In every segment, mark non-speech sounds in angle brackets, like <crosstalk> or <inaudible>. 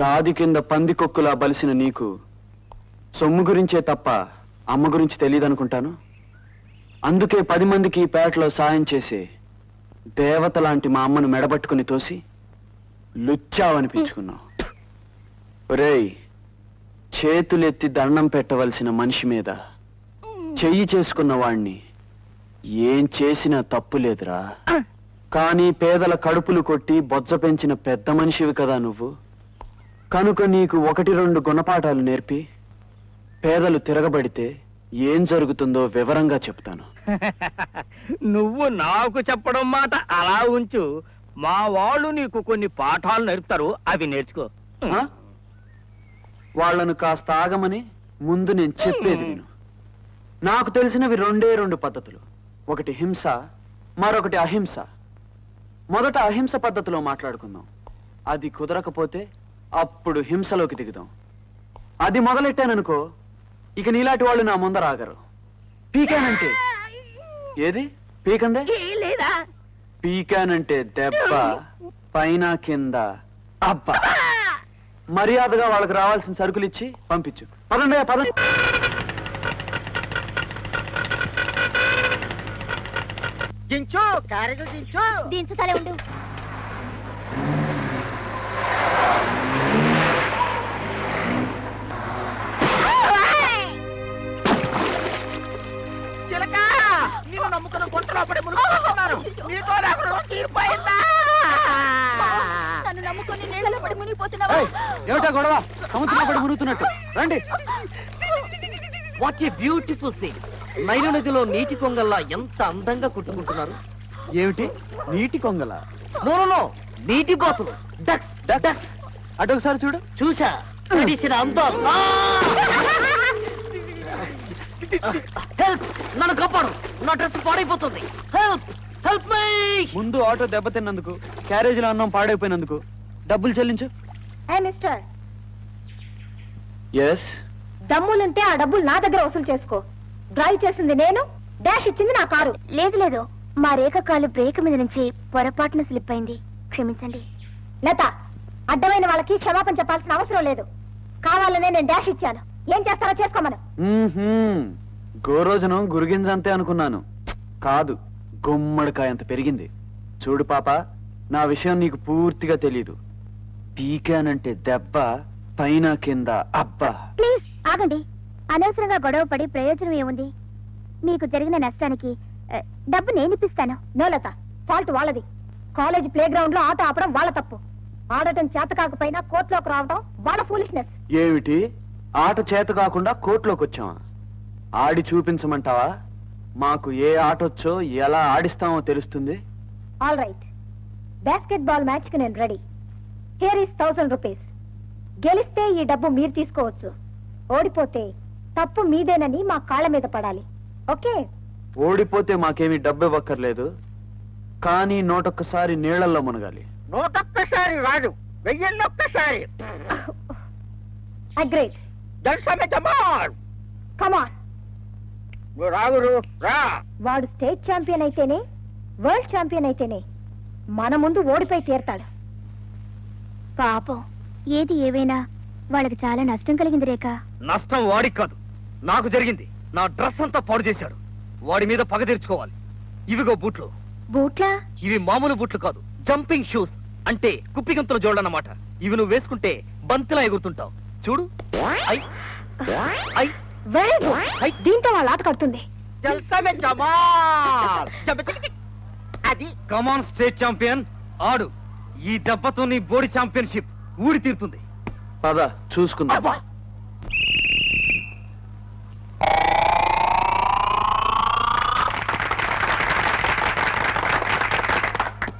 గాది కింద పందికొక్కులా బలిసిన నీకు సొమ్ము గురించే తప్ప అమ్మ గురించి తెలియదనుకుంటాను అందుకే పది మందికి ఈ పేటలో సాయం చేసి దేవత లాంటి మా అమ్మను మెడబట్టుకుని తోసి లుచ్చావనిపించుకున్నావు. ఒరేయ్ చేతులెత్తి దండం పెట్టవలసిన మనిషి మీద చెయ్యి చేసుకున్న వాణ్ణి ఏం చేసినా తప్పు లేదురా. కానీ పేదల కడుపులు కొట్టి బొజ్జ పెంచిన పెద్ద మనిషివి కదా నువ్వు. కనుక నీకు ఒకటి రెండు గుణపాఠాలు నేర్పి పేదలు తిరగబడితే ఏం జరుగుతుందో వివరంగా చెప్తాను. <laughs> నువ్వు నాకు చెప్పడం మాట అలా ఉంచు. మా వాళ్ళు నీకు కొన్ని పాఠాలు నేర్పుతారు అవి నేర్చుకో. ఆ? వాళ్ళను కాస్త ఆగమని ముందు నేను చెప్పేది విను. నాకు తెలిసినవి రెండే రెండు పద్ధతులు. ఒకటి హింస మరొకటి అహింస. మొదట అహింస పద్ధతిలో మాట్లాడుకుందాం. అది కుదరకపోతే అప్పుడు హింసలోకి దిగుదాం. అది మొదలెట్టాననుకో ఇక నీలాంటి వాళ్ళు నా ముందర ఆగరు. పీకానంటే. ఏది? పీకందే? లేదా? పీకానంటే దెబ్బ పైన కింద అబ్బా. మర్యాదగా వాళ్ళకి రావాల్సిన సరుకులు ఇచ్చి పంపించు. పదండి పదండి దించు క్యారెట్లు దించు. దించుతలే ఉండు చిలక! నిన్ను నమ్ముకున్న గుంటలో పడి మునుగుతున్నాను నీతో నాకు రుణం తీరిపోయిందా? నన్ను నమ్ముకొని నీళ్ళలో పడి మునిగిపోతున్నావా. ఏయ్, ఏమిటా గొడవ? పడి మునుగుతున్నట్టు. రండి. What a beautiful scene Nile నదిలో నీటి కొంగల్లా ఎంత అందంగా కుట్టుకుంటున్నారు? ఏమిటి? నీటి కొంగల? నో నో, నో నీటి బాతులు. డక్స్ డక్స్ అటు ఒకసారి చూడు. చూసా <laughs> అందం హెల్ప్ నన్ను కాపాడు. నా డ్రెస్ పాడైపోతుంది. హెల్ప్ హెల్ప్ మై ముందు ఆటో దెబ్బతిన్నందుకు క్యారేజీలో అన్నం పాడైపోయినందుకు డబ్బులు చెల్లించు. ఏ మిస్టర్ ఎస్ దమ్ములుంటే ఆ డబ్బులు నా దగ్గర వసూలు చేసుకో. డ్రైవ్ చేసింది నేను డాష్ ఇచ్చింది నా కారు. లేదు లేదు. మా రేఖ కాలు బ్రేక్ మీద నుంచి పొరపాటున స్లిప్ అయింది. క్షమించండి. లత అడ్డమైన వాళ్ళకి క్షమాపణ చెప్పాల్సిన అవసరం లేదు. కావాలనే నేను డాష్ ఇచ్చాను. ఏం చేస్తారో చేసుకోమను. గోరోజనం గురిగింజ అంతే అనుకున్నాను. కాదు గుమ్మడికాయ అంత పెరిగింది. చూడు పాప నా విషయం నీకు పూర్తిగా తెలీదు. పీకానంటే దెబ్బ పైన కింద అబ్బా. ప్లీజ్ ఆగండి. అనవసరంగా గొడవ పడి ప్రయోజనం ఏముంది? మీకు జరిగిన నష్టానికి ఆ, డబ్బు నేను ఇప్పిస్తాను. నోలత ఫాల్ట్ వాళ్ళది. కాలేజ్ ప్లే గ్రౌండ్లో ఆట ఆపడం వాళ్ళ తప్పు. ఆడటం చేత కాకపోయినా కోర్టులోకి రావడం వాళ్ళ ఫూలిష్నెస్ ఏమిటి? ఆట చేత కాకుండా కోర్టులోకి వచ్చావా ఆడి చూపించమంటావా? మాకు ఏ ఆటొచ్చో ఎలా ఆడిస్తామో తెలుస్తుంది? ఆల్ రైట్ బాస్కెట్ బాల్ మ్యాచ్కి నేను ready here is thousand rupees గెలిస్తే ఈ డబ్బు మీరు తీసుకోవచ్చు. ఓడిపోతే తప్పు మీదేనని మా కాళ్ళ మీద పడాలి. ఓకే? ఓడిపోతే మాకేమీ డబ్బు ఇవ్వక్కర్లేదు. కానీ నూటొక్కసారి నీళ్ళలో మునగాలి. నూటొక్కసారి రాదు. వెయ్యిన్నొక్కసారి అగ్రేట్ దర్శన జమాన్ కమాన్ రాగురు రా. వాడు స్టేట్ ఛాంపియన్ అయితేనే వరల్డ్ ఛాంపియన్ అయితేనే మన ముందు ఓడిపోయి తీరతాడు. పాపం ఏది ఏవైనా వాళ్ళకి చాలా నష్టం కలిగింది రేఖ. నష్టం వాడికి కాదు నాకు జరిగింది. నా డ్రెస్ అంతా పాడు చేశాడు. వాడి మీద పగ తీర్చుకోవాలి. ఇవిగో బూట్లు. బూట్లా? ఇవి మామూలు బూట్లు కాదు జంపింగ్ షూస్. అంటే కుప్పిగంతుల జోళ్ళన్నమాట ఇవి నువ్వు వేసుకుంటే బంతిలా ఎగురుతుంటావు. చూడు. ఐ. ఐ. Very good. దీంతో వాళ్ళ ఆట కడుతుంది. అది. కమాన్ స్టేట్ ఛాంపియన్ ఆడు. ఈ దెబ్బతో నీ బోడి ఛాంపియన్షిప్ ఊడి తీరుతుంది. పద చూసుకుందాం.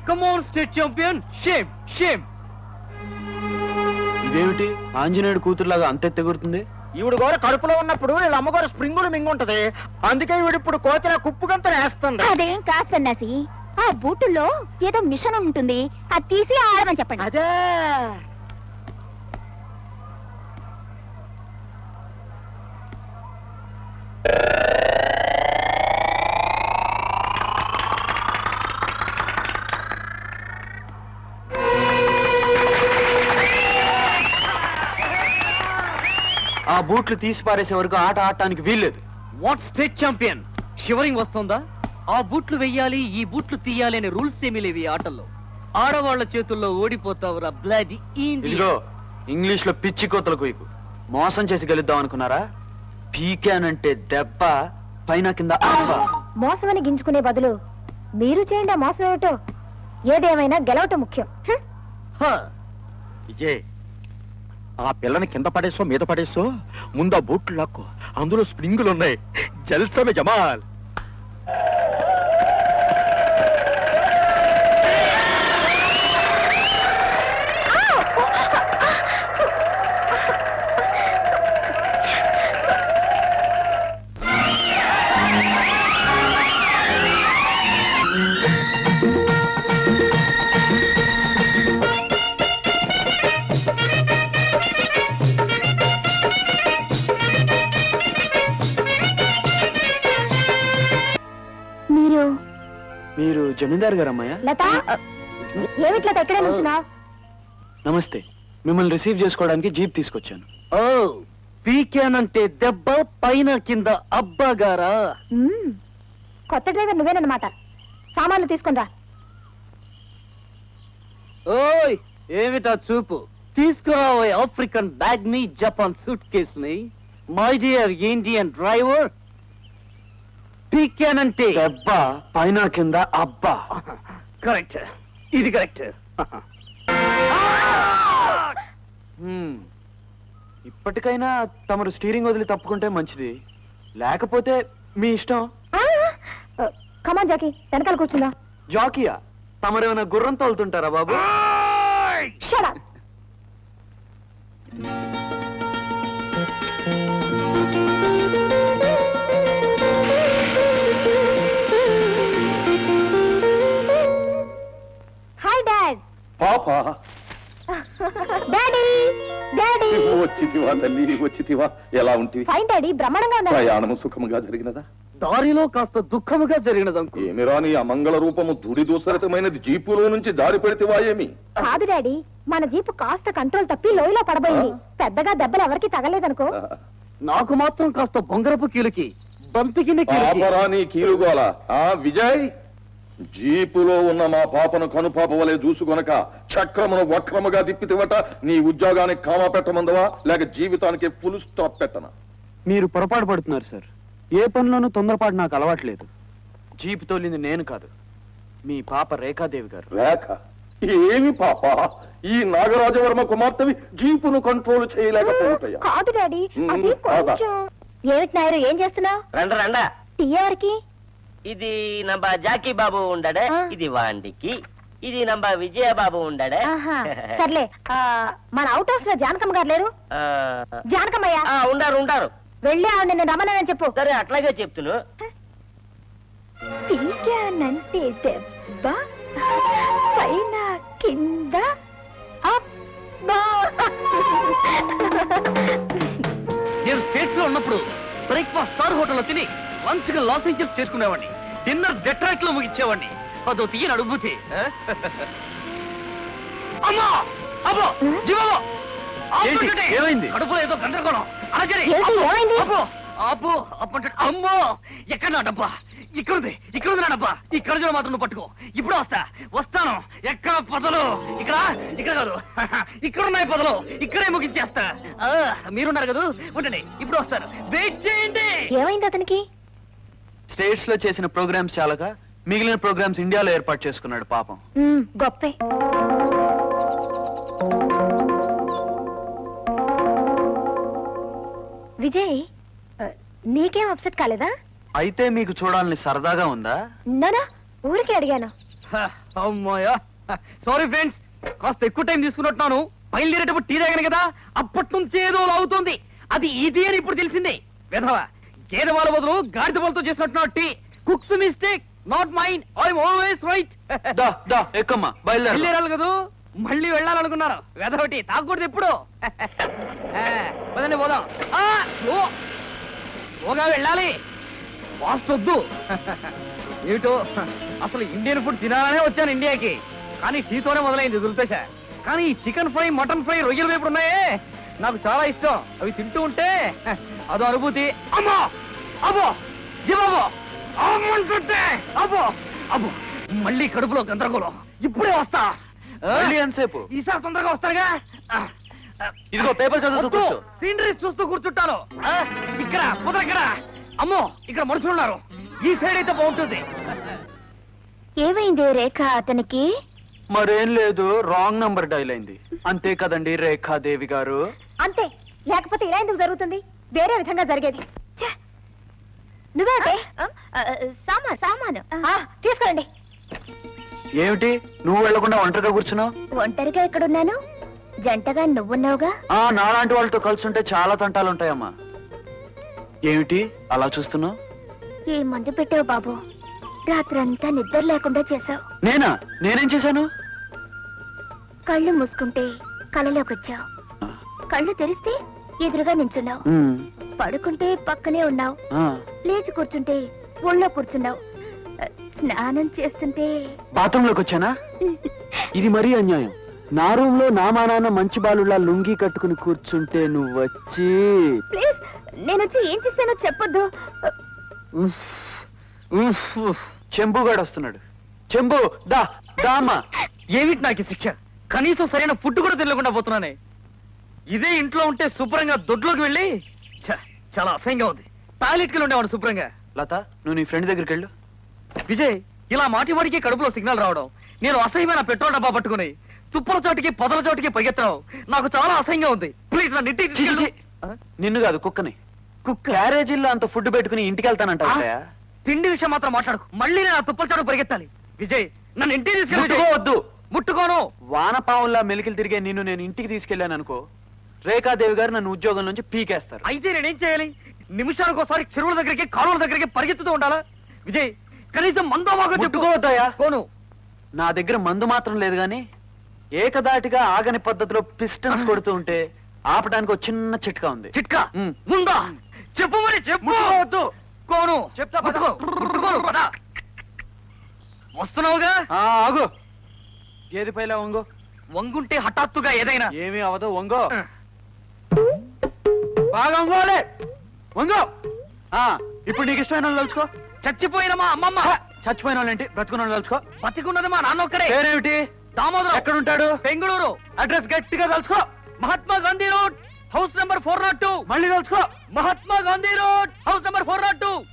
Come on state champion shame shame ఇదేమిటి? ఆంజనేయుడు కూతురులాగా అంతే తెగురుతుంది ఈవిడ గోర కడుపులో ఉన్నప్పుడు వీళ్ళ అమ్మగారు స్ప్రింగులు మింగుంటది. అందుకే ఈవిడిప్పుడు కోతిన కుప్పుగంతలు వేస్తుంది అదేం కాదు సన్నాసి. ఆ బూటుల్లో ఏదో మిషన్ ఉంటుంది. అది తీసి ఆడమని చెప్పండి. అదే. బూట్లు తీసి పారేసే వరకు ఆట ఆడటానికి వీల్లేదు. వాట్ స్టేట్ ఛాంపియన్ షివరింగ్ వస్తుందా? ఆ బూట్లు వెయ్యాలి ఈ బూట్లు తీయాలి అనే రూల్స్ ఏమీ లేవు ఈ ఆటల్లో. ఆడవాళ్ళ చేతుల్లో ఓడిపోతావురా బ్లాడ్ ఇదిగో ఇంగ్లీష్లో పిచ్చి కోతల కుయ్యకు. మోసం చేసి గెలుద్దాం అనుకున్నారా? పీకానంటే దెబ్బ పైన కింద అబ్బ. మోసమని గింజుకునే బదులు మీరు చేయండి మోసం ఏమిటో? ఏదేమైనా గెలవటం ముఖ్యం. విజయ్ ఆ పిల్లని కింద పడేసో మీద పడేసో ముందు ఆ బూట్లు లాక్కో. అందులో స్ప్రింగులు ఉన్నాయి జల్సమే జమాల్. మీరు జమీందార్ గారమ్మయ్య లత ఏమిటి లత ఎక్కడే నుంచున్నావు? నమస్తే. మిమ్మల్ని రిసీవ్ చేసుకోవడానికి జీప్ తీసుకొచ్చాను. ఓ పీకానంటే దెబ్బ పైన కింద అబ్బగారా కొత్త డ్రైవర్ నువ్వేనమాట సామాన్లు తీసుకుని రా. ఓయ్ ఏమిటా చూపు? తీసుకురావో ఆఫ్రికన్ బ్యాగ్ని జపాన్ సూట్ కేస్ని మై డియర్ ఇండియన్ డ్రైవర్ పీకానంటే దెబ్బ పైన కింద అబ్బా. కరెక్ట్. ఇది కరెక్ట్. ఇప్పటికైనా తమరు స్టీరింగ్ వదిలి తప్పుకుంటే మంచిది. లేకపోతే మీ ఇష్టం. Come on Jackie. వెనకాల కూర్చుందా? జాకియా తమరేమైనా గుర్రం తోలుతుంటారా బాబు? షడా హాయ్ పాప. Daddy daddy. వచ్చితివా తల్లి వచ్చితివా? ఎలా ఉంటివి? Fine daddy. బ్రహ్మాండంగా ఉన్నారు ప్రయాణము సుఖముగా జరిగినదా? దారిలో కాస్త దుఃఖముగా జరిగినదంకు ఏమిరా నీ అమంగళ రూపము ధూళి దూసరితమైనది జీపులో నుంచి దారి పెడితేవా ఏమి? కాదు డాడీ. మన జీపు కాస్త కంట్రోల్ తప్పి లోయలో పడబోయింది. పెద్దగా దెబ్బలు ఎవరికి తగలేదనుకో. నాకు మాత్రం కాస్త బొంగరపు కీలుకి బంతికిన కీలుకి. పాపరా నీ కీలుగోల. ఆ విజయ్. జీపులో ఉన్న మా పాపను కనుపాప వలె చూసుకొనక చక్రమును వక్రముగా తిప్పితివట నీ ఉద్యోగానికి కామా పెట్టమందవా? లేక జీవితానికి ఫుల్ స్టాప్ పెట్టనా? మీరు పొరపాటు పడుతున్నారు సార్ ఏ పనిలోనూ తొందరపాటు నాకు అలవాట్లేదు జీప్ తోలింది నేను కాదు. మీ పాప రేఖాదేవి గారు. రేఖ? ఏమి పాప? ఈ నాగరాజవర్మ కుమార్తెవి జీపును కంట్రోల్ చేయలేకపోతాయా కాదు డాడీ. అది మ్మ్, కాదా? కొంచెం ఏమిటి నాయరు ఏం చేస్తున్నావు? రండ రండ. టీ ఎవరికి? ఇది నమ్మ జాకీ బాబు ఉండడే. ఇది వాండికి ఇది నమ్మ విజయ బాబు ఉండడే. <laughs> సర్లే. మన అవుట్ హౌస్లో జానకమ్మ గారు లేరు? జానకమ్మయ్య? ఆ, ఉండారు ఉండారు. వెళ్ళి ఆవిడ నిన్ను రమ్మనని చెప్పు. సరే అట్లాగే చెప్తును. పీకానంటే దెబ్బ పైన కింద అబ్బా. నేను స్టేట్స్లో ఉన్నప్పుడు బ్రేక్ఫాస్ట్ స్టార్ హోటల్లో తిని లంచ్గా లాస్ ఏంజల్స్ చేసుకునేవాడిని డిన్నర్ డెట్రాయిట్లో ముగించేవాడిని అదో తీయని అనుభూతి ఆ? అమ్మా! అబ్బో! జీవో ఏంటి? ఏమైంది? కడుపులో ఏదో గందరగోళం. అలాగే? అబ్బో! అబ్బో! అమ్మో! ఎక్కడ నా డబ్బా? ఇక్కడుంది. ఇక్కడుంది నా డబ్బా. ఈ కడుజులో మాత్రం నువ్వు పట్టుకో. ఇప్పుడు వస్తా. వస్తాను. ఎక్కడ పొదలు? ఇక్కడ? ఇక్కడ కాదు. <laughs> ఇక్కడ ఉన్నాయి పొదలు. ఇక్కడే ముగించేస్తా. ఆ, మీరున్నారు కదా? ఉండండి. ఇప్పుడు వస్తాను. వెయిట్ చేయండి. ఏమైంది అతనికి? స్టేట్స్లో చేసిన ప్రోగ్రామ్స్ చాలక మిగిలిన ప్రోగ్రామ్స్ ఇండియాలో ఏర్పాటు చేసుకున్నాడు పాపం. గొప్పే. విజయ్ నీకేం అప్సెట్ కాలేదా? అయితే మీకు చూడాలని సరదాగా ఉందా? నానా ఊరికే అడిగాను. హ, అమ్మయ్యా. సారీ ఫ్రెండ్స్ కాస్త ఎక్కువ టైం తీసుకున్నట్టున్నాను. బయలుదేరేటప్పుడు టీ తాగాను కదా అప్పటి నుంచి ఏదో అవుతుంది. అది ఇది అని ఇప్పుడు తెలిసింది. విధవ గేదె వాళ్ళ బదులు గాడిద వాళ్ళతో చేసినట్టున్నాడు tea. Cooks mistake not mind I'm always right. దా దా ఎక్కమ్మా బయలుదేరు. వెళ్ళారు కదా? మళ్ళీ వెళ్ళాలనుకున్నారు వెధవటి తాగకూడదు ఎప్పుడు. ఆ, పదండి పోదాం. ఆ, ఓ ఓగా వెళ్ళాలి. ఫాస్ట్ వద్దు. ఏమిటో? అసలు ఇండియన్ ఫుడ్ తినాలనే వచ్చాను ఇండియాకి. కానీ టీతోనే మొదలైంది దుల్పేశ కానీ ఈ చికెన్ ఫ్రై మటన్ ఫ్రై రొయ్యలు వేపుడు ఉన్నాయే. నాకు చాలా ఇష్టం. అవి తింటూ ఉంటే అదో అనుభూతి. అమ్మో! అబ్బో! జీవాబో అమ్మంటుంటే! అబ్బో! అబ్బో! మళ్ళీ కడుపులో గందరగోళం. ఇప్పుడే వస్తా? మళ్ళీ ఎంతసేపు? ఈసారి తొందరగా వస్తారుగా? ఇదిగో పేపర్ చదువుతూ. సీనరీస్ చూస్తూ కూర్చుంటాను. ఆ, ఇక్కడ కుదర ఇక్కడ. అమ్మో ఇక్కడ మనుషులు ఉన్నారు ఈ సైడ్ అయితే బాగుంటుంది. ఏమైంది రేఖ అతనికి? మరేం లేదు రాంగ్ నంబర్ డైల్ అయింది. అంతే కదండి రేఖాదేవి గారు. అంతే. లేకపోతే ఇలా ఎందుకు జరుగుతుంది? వేరే విధంగా జరిగేది! నువ్వే? సామాన్. తీసుకురండి. ఏమిటి? నువ్వు వెళ్ళకుండా ఒంటరిగా కూర్చున్నావు? ఒంటరిగా ఎక్కడున్నాను? జంటగా నువ్వున్నావుగా? ఆ నాలాంటి వాళ్ళతో కలిసి ఉంటే చాలా తంటాలు ఉంటాయమ్మా ఏమిటి? అలా చూస్తున్నావు? ఈ మందు పెట్టావు బాబు? రాత్రంతా నిద్ర లేకుండా చేసావు నేనా? నేనేం చేశాను? కళ్ళు మూసుకుంటే కలలోకి వచ్చావు. కళ్ళు తెరిస్తే ఎదురుగా నించున్నావు. పడుకుంటే పక్కనే ఉన్నావు. లేచి కూర్చుంటే ఒళ్ళో కూర్చున్నావు. స్నానం చేస్తుంటే బాత్రూంలోకి వచ్చానా? ఇది మరీ అన్యాయం. నా రూమ్లో నా మా నాన్న మంచి బాలులా లుంగి కట్టుకుని కూర్చుంటే నువ్వు వచ్చి. ప్లీజ్ నేను వచ్చి ఏం చేశానో చెప్పొద్దు. చెంబుగాడు వస్తున్నాడు చెంబు దా దామా ఏమిటి నాకు శిక్ష? కనీసం సరైన ఫుడ్ కూడా తినలేకుండా పోతున్నానే ఇదే ఇంట్లో ఉంటే శుభ్రంగా దొడ్లోకి వెళ్ళి చాలా అసహ్యంగా ఉంది టాయిలెట్కి ఉండేవాడు శుభ్రంగా లత నువ్వు నీ ఫ్రెండ్ దగ్గరికి వెళ్ళు విజయ్ ఇలా మాటి మాటికి కడుపులో సిగ్నల్ రావడం నేను అసహ్యమైన పెట్రోల్ డబ్బా పట్టుకుని తుప్పల చోటికి పొదల చోటికి పరిగెత్తడం నాకు చాలా అసహ్యంగా ఉంది ప్లీజ్. ఛీ. ఆ? నిన్ను కాదు కుక్కని కుక్క క్యారేజీల్లో అంత ఫుడ్ పెట్టుకుని ఇంటికి వెళ్తానంట? తిండి విషయం మాత్రం మాట్లాడుకు మళ్ళీ నేను ఆ తుప్పల చోటు పరిగెత్తాలి విజయ్ నన్ను ఇంటికి తీసుకెళ్ళి విజయ్. ముట్టుకోను. వానపావుల్లా మెలికలు తిరిగే నిన్ను నేను ఇంటికి తీసుకెళ్ళాను అనుకో రేఖాదేవి గారు నన్ను ఉద్యోగం నుంచి పీకేస్తారు. అయితే నేనేం చేయాలి? నిమిషానికి ఒకసారి చెరువుల దగ్గరికి కాలువల దగ్గరికి పరిగెత్తుతూ ఉండాలా? విజయ్ కనీసం మందో ముట్టుకోవద్దయ్యా. కోను నా దగ్గర మందు మాత్రం లేదు గాని ఏకదాటిగా ఆగని పద్ధతిలో పిస్టన్స్ కొడుతూ ఉంటే ఆపడానికి ఒక చిన్న చిట్కా ఉంది. చిట్కా? ఉమ్. ఉందా చెప్పు మరి చెప్పు. కోను చెప్తా వస్తున్నావుగా? ఆగు. ఏది పైలా వంగో. వంగుంటే హఠాత్తుగా ఏదైనా. ఏమీ అవదు వంగో. బాగా వంగోలే వంగో. ఆ, ఇప్పుడు నీకు ఇష్టమైన వాళ్ళు తలుచుకో. చచ్చిపోయిన మా అమ్మమ్మ. చచ్చిపోయిన వాళ్ళు ఏంటి? బ్రతుకున్న వాళ్ళు తలుచుకో. బతికున్నది మా నాన్న ఒక్కడే పేరేమిటి? దామోదరం. ఎక్కడుంటాడు? బెంగళూరు. అడ్రస్ గట్టిగా తలుచుకో. Mahatma Gandhi road. House number four not two. మళ్ళీ తలుచుకో. Mahatma Gandhi road. House number four not two.